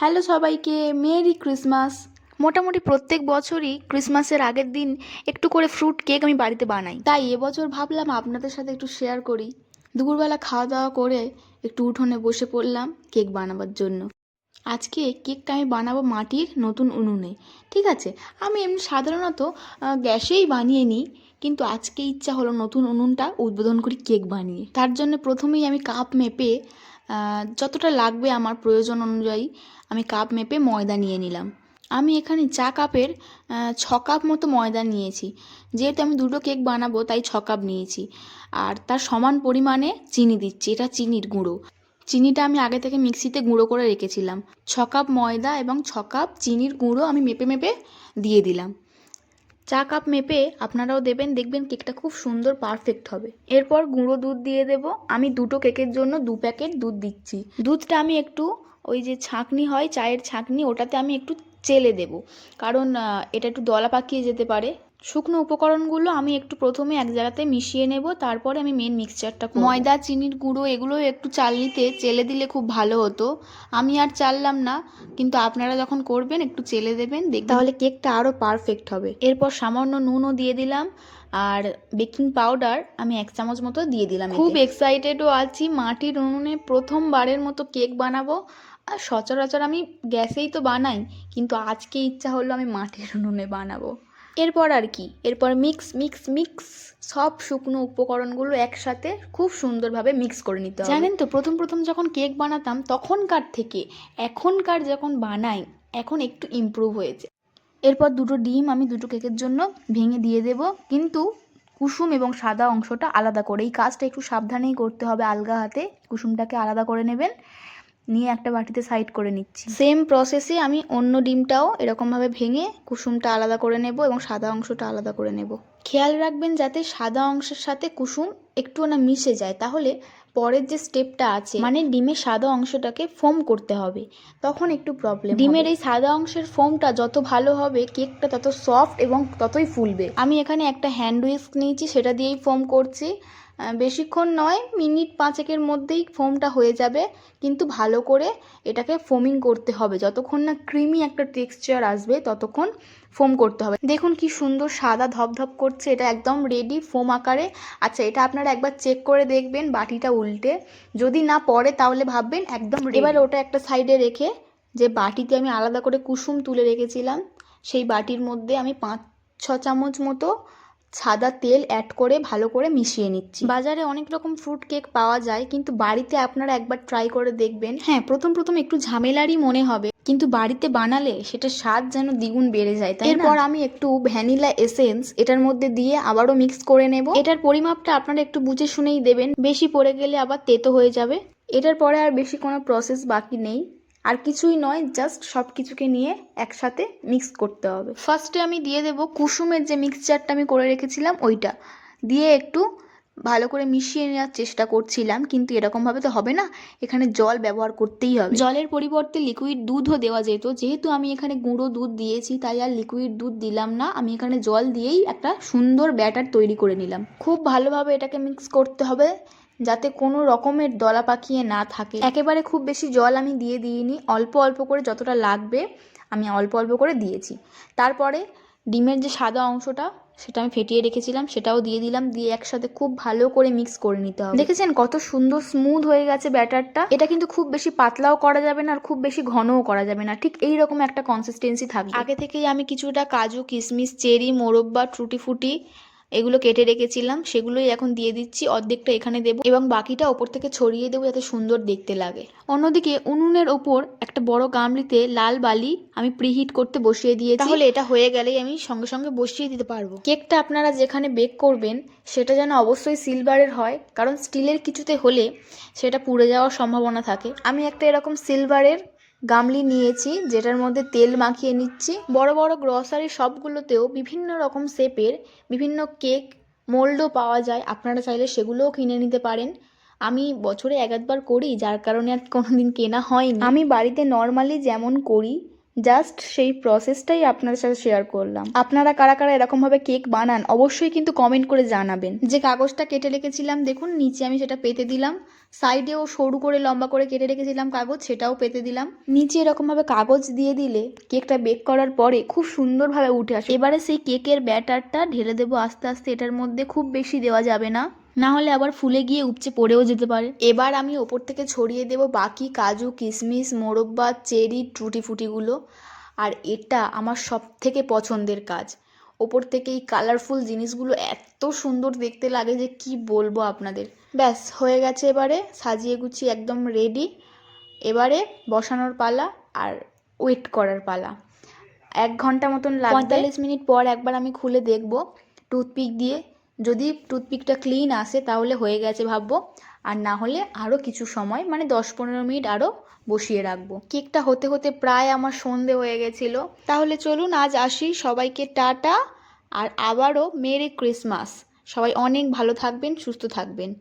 Hello সবাইকে merry Christmas. মোটামুটি প্রত্যেক বছরই ক্রিসমাসের আগের দিন একটু করে ফ্রুট কেক আমি বাড়িতে বানাই। তাই এবছর ভাবলাম আপনাদের সাথে একটু শেয়ার করি। দুপুরবেলা খাওয়া দাওয়া করে একটু উঠোনে বসে পড়লাম কেক বানাবার জন্য। আজকে কেকটা আমি বানাবো মাটির নতুন উনুনে। ঠিক আছে আমি এমনি সাধারণত গ্যাসেই বানিয়ে নিই কিন্তু আজকে ইচ্ছা হলো নতুন উনুনটা উদ্বোধন করি কেক বানিয়ে। তার জন্য প্রথমেই আমি কাপ মেপে যতটা লাগবে আমার প্রয়োজন অনুযায়ী আমি কাপ মেপে ময়দা নিয়ে নিলাম। আমি এখানে চা কাপের ছ কাপ মতো ময়দা নিয়েছি। যেহেতু আমি দুটো কেক বানাবো, তাই ছ কাপ নিয়েছি। আর তার সমান পরিমাণে চিনি দিচ্ছি, এটা চিনির গুঁড়ো। চিনিটা আমি আগে থেকে মিক্সিতে গুঁড়ো করে রেখেছিলাম। ছ কাপ ময়দা এবং ছ কাপ চিনির গুঁড়ো আমি মেপে মেপে দিয়ে দিলাম। চা কাপ মেপে আপনারাও দেবেন, দেখবেন কেকটা খুব সুন্দর পারফেক্ট হবে। এরপর গুঁড়ো দুধ দিয়ে দেব। আমি দুটো কেকের জন্য দু প্যাকেট দুধ দিচ্ছি। দুধটা আমি একটু ওই যে ছাঁকনি হয়, চায়ের ছাঁকনি, ওটাতে আমি একটু চেলে দেব। কারণ এটা একটু দলা পাকিয়ে যেতে পারে। শুকনো উপকরণগুলো আমি একটু প্রথমে এক জায়গাতে মিশিয়ে নেব তারপরে আমি মেন মিক্সচারটা ময়দা চিনির গুঁড়ো এগুলো একটু চালনিতে চেলে দিলে খুব ভালো হতো। আমি আর চাললাম না কিন্তু আপনারা যখন করবেন একটু চেলে দেবেন দেখ তাহলে কেকটা আরও পারফেক্ট হবে। এরপর সামান্য নুনও দিয়ে দিলাম আর বেকিং পাউডার আমি এক চামচ মতো দিয়ে দিলাম খুব এক্সাইটেডও আছি মাটির উনুনে প্রথমবারের মতো কেক বানাবো। আর সচরাচর আমি গ্যাসেই তো বানাই কিন্তু আজকে ইচ্ছা হলো আমি মাটির উনুনে বানাবো। এরপর আর কি? এরপর মিক্স মিক্স মিক্স সব শুকনো উপকরণগুলো একসাথে খুব সুন্দরভাবে মিক্স করে নিতে হবে। জানেন তো, প্রথম প্রথম যখন কেক বানাতাম, তখনকার থেকে এখনকার যখন বানাই, এখন একটু ইমপ্রুভ হয়েছে। এরপর দুটো ডিম আমি দুটো কেকের জন্য ভেঙে দিয়ে দেব, কিন্তু কুসুম এবং সাদা অংশটা আলাদা করে এই কাজটা একটু সাবধানেই করতে হবে, আলগা হাতে কুসুমটাকে আলাদা করে নেবেন। নিয়ে একটা বাটিতে সাইড করে নিচ্ছি। সেম প্রসেসে আমি অন্য ডিমটাও এরকমভাবে ভেঙে কুসুমটা আলাদা করে নেব এবং সাদা অংশটা আলাদা করে নেব। খেয়াল রাখবেন যাতে সাদা অংশের সাথে কুসুম একটু না মিশে যায়। তাহলে পরের যে স্টেপটা আছে মানে ডিমের সাদা অংশটাকে ফোম করতে হবে। তখন একটু প্রবলেম ডিমের এই সাদা অংশের ফোমটা যত ভালো হবে কেকটা তত সফট এবং ততই ফুলবে। আমি এখানে একটা হ্যান্ড উইস্ক নিয়েছি সেটা দিয়েই ফোম করছি। বেশিক্ষণ নয়, মিনিট পাঁচেকের মধ্যেই ফোমটা হয়ে যাবে। কিন্তু ভালো করে এটাকে ফোমিং করতে হবে। যতক্ষণ না ক্রিমি একটা টেক্সচার আসবে, ততক্ষণ ফোম করতে হবে। দেখুন কি সুন্দর সাদা ধপধপ করছে। এটা একদম রেডি ফোম আকারে। আচ্ছা এটা আপনারা একবার চেক করে দেখবেন বাটিটা উল্টে। যদি না পড়ে, তাহলে ভাববেন একদম। এবার ওটা একটা সাইডে রেখে যে বাটিতে আমি আলাদা করে কুসুম তুলে রেখেছিলাম, সেই বাটির মধ্যে আমি পাঁচ, ছ চামচ মতো সাদা তেল অ্যাড করে ভালো করে মিশিয়ে নিচ্ছি। বাজারে অনেক রকম ফ্রুট কেক পাওয়া যায়, কিন্তু বাড়িতে আপনারা একবার ট্রাই করে দেখবেন। হ্যাঁ প্রথম প্রথম একটু ঝামেলারই মনে হবে, কিন্তু বাড়িতে বানালে সেটা স্বাদ যেন দ্বিগুণ বেড়ে যায়, তাই এরপর আমি একটু ভ্যানিলা এসেন্স এটার মধ্যে দিয়ে আবারও মিক্স করে নেব। এটার পরিমাপটা আপনারা একটু বুঝে শুনেই দেবেন। বেশি পড়ে গেলে আবার তেতো হয়ে যাবে। এটার পরে আর বেশি কোনো প্রসেস বাকি নেই। আর কিছুই নয় জাস্ট সব কিছুকে নিয়ে একসাথে মিক্স করতে হবে। ফার্স্টে আমি দিয়ে দেব কুসুমের যে মিক্সচারটা আমি করে রেখেছিলাম, ওইটা। দিয়ে একটু ভালো করে মিশিয়ে নেওয়ার চেষ্টা করছিলাম, কিন্তু এরকমভাবে তো হবে না। এখানে জল ব্যবহার করতেই হবে। জলের পরিবর্তে লিকুইড দুধও দেওয়া যেত। যেহেতু আমি এখানে গুঁড়ো দুধ দিয়েছি, তাই আর লিকুইড দুধ দিলাম না। আমি এখানে জল দিয়েই একটা সুন্দর ব্যাটার তৈরি করে নিলাম। খুব ভালোভাবে এটাকে মিক্স করতে হবে। যাতে কোনো রকমের দলা পাকিয়ে না থাকে। একেবারে খুব বেশি জল আমি দিয়ে দিইনি। অল্প অল্প করে যতটা লাগবে আমি অল্প অল্প করে দিয়েছি। তারপরে ডিমের যে সাদা অংশটা, সেটা আমি ফেটিয়ে রেখেছিলাম, সেটাও দিয়ে দিলাম। দিয়ে একসাথে খুব ভালো করে মিক্স করে নিতে হবে। দেখেছেন কত সুন্দর স্মুথ হয়ে গেছে ব্যাটারটা? এটা কিন্তু খুব বেশি পাতলাও করা যাবে না আর খুব বেশি ঘনও করা যাবে না। ঠিক এই রকম একটা কনসিস্টেন্সি থাকবে। আগে থেকেই আমি কিছুটা কাজু, কিশমিশ, চেরি মোরব্বা টুটি ফুটি এগুলো কেটে রেখেছিলাম সেগুলোই এখন দিয়ে দিচ্ছি অর্ধেকটা এখানে দেবো এবং বাকিটা ওপর থেকে ছড়িয়ে দেবো যাতে সুন্দর দেখতে লাগে। অন্যদিকে উনুনের ওপর একটা বড় গামলিতে লাল বালি আমি প্রিহিট করতে বসিয়ে দিয়েছি। তাহলে এটা হয়ে গেলেই আমি সঙ্গে সঙ্গে বসিয়ে দিতে পারব। কেকটা আপনারা যেখানে বেক করবেন সেটা যেন অবশ্যই সিলভারের হয় কারণ স্টিলের কিছুতে হলে সেটা পুড়ে যাওয়ার সম্ভাবনা থাকে। আমি একটা এরকম সিলভারের গামলি নিয়েছি, যেটার মধ্যে তেল মাখিয়ে নিচ্ছি। বড় বড় গ্রসারি শপগুলোতেও বিভিন্ন রকম শেপের বিভিন্ন কেক মোল্ডও পাওয়া যায়। আপনারা চাইলে সেগুলোও কিনে নিতে পারেন। আমি বছরে এক একবার করি, যার কারণে আর কোনো দিন কেনা হয়নি। আমি বাড়িতে নর্মালি যেমন করি জাস্ট সেই প্রসেসটাই আপনাদের সাথে শেয়ার করলাম। আপনারা কারা কারা এরকমভাবে কেক বানান, অবশ্যই কিন্তু কমেন্ট করে জানাবেন। যে কাগজটা কেটে রেখেছিলাম, দেখুন, নিচে আমি সেটা পেতে দিলাম। সাইডেও সরু করে লম্বা করে কেটে রেখেছিলাম কাগজ, সেটাও পেতে দিলাম। নিচে এরকমভাবে কাগজ দিয়ে দিলে কেকটা বেক করার পরে খুব সুন্দরভাবে উঠে আসে। এবারে সেই কেকের ব্যাটারটা ঢেলে দেবো আস্তে আস্তে, এটার মধ্যে খুব বেশি দেওয়া যাবে না। না হলে আবার ফুলে গিয়ে উপচে পড়েও যেতে পারে। এবার আমি ওপর থেকে ছড়িয়ে দেব বাকি কাজু, কিশমিশ মোরব্বা চেরি, টুটি ফুটিগুলো। আর এটা আমার সব থেকে পছন্দের কাজ। ওপর থেকে এই কালারফুল জিনিসগুলো এত সুন্দর দেখতে লাগে যে কি বলব আপনাদের। ব্যাস, হয়ে গেছে এবারে। সাজিয়ে গুছিয়ে একদম রেডি এবারে বসানোর পালা আর ওয়েট করার পালা। এক ঘণ্টা মতন লাগবে। পঁয়তাল্লিশ মিনিট পর একবার আমি খুলে দেখব টুথপিক দিয়ে যদি টুথপিকটা ক্লিন আসে তাহলে হয়ে গেছে ভাববো। আর না হলে আরও কিছু সময় মানে দশ পনেরো মিনিট আরও বসিয়ে রাখব। কেকটা হতে হতে প্রায় আমার সন্ধে হয়ে গেছিল। তাহলে চলুন আজ আসি। সবাইকে টাটা। আর আবারও মেরে ক্রিসমাস। সবাই অনেক ভালো থাকবেন, সুস্থ থাকবেন।